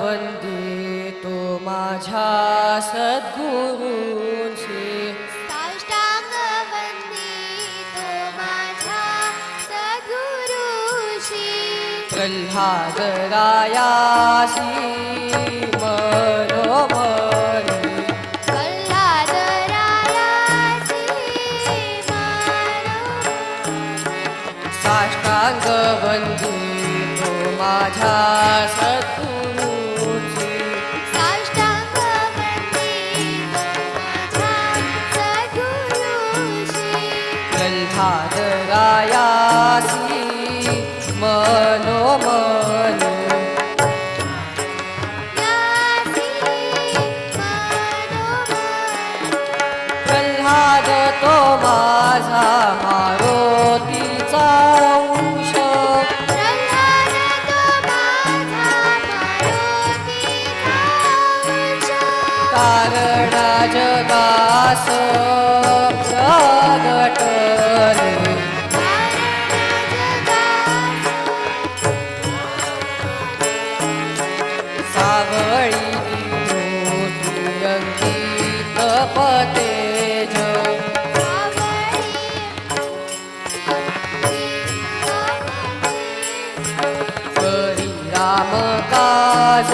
वंदितो माझ्या सद्गुरूंशी साष्टांग वंदितो माझ्या सद्गुरुशी प्रल्हादरायासी मनोमनी कल्लादरायासी मानो साष्टांग वंदितो माझ्या प्रल्हादरायासी मनोमनी प्रल्हाद तो माझा मारोतीचा अंश. कारण जगास। करी काज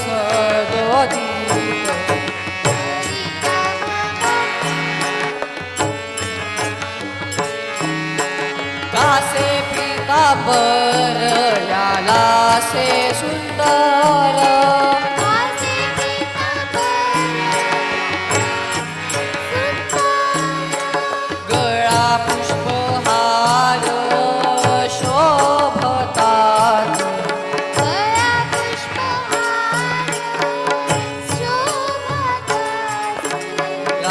सदोदित कासे पितांबर याला से सुंदर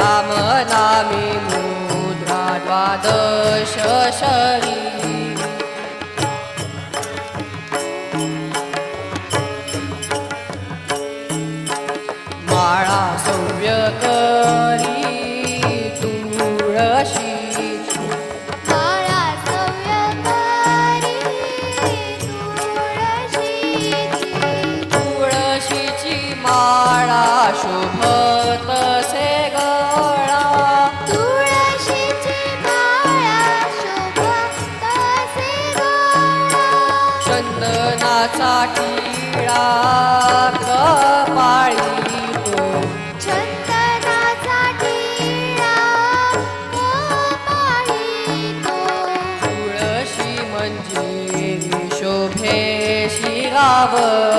राम नामी मुद्रा द्वादश शरी माळा सव्य करी तुळशी। तुळशीची माळा शोभत चंदनाचा टिळा कपाळी तुळशी म्हणजे शोभे शिरावर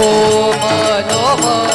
मनोमन.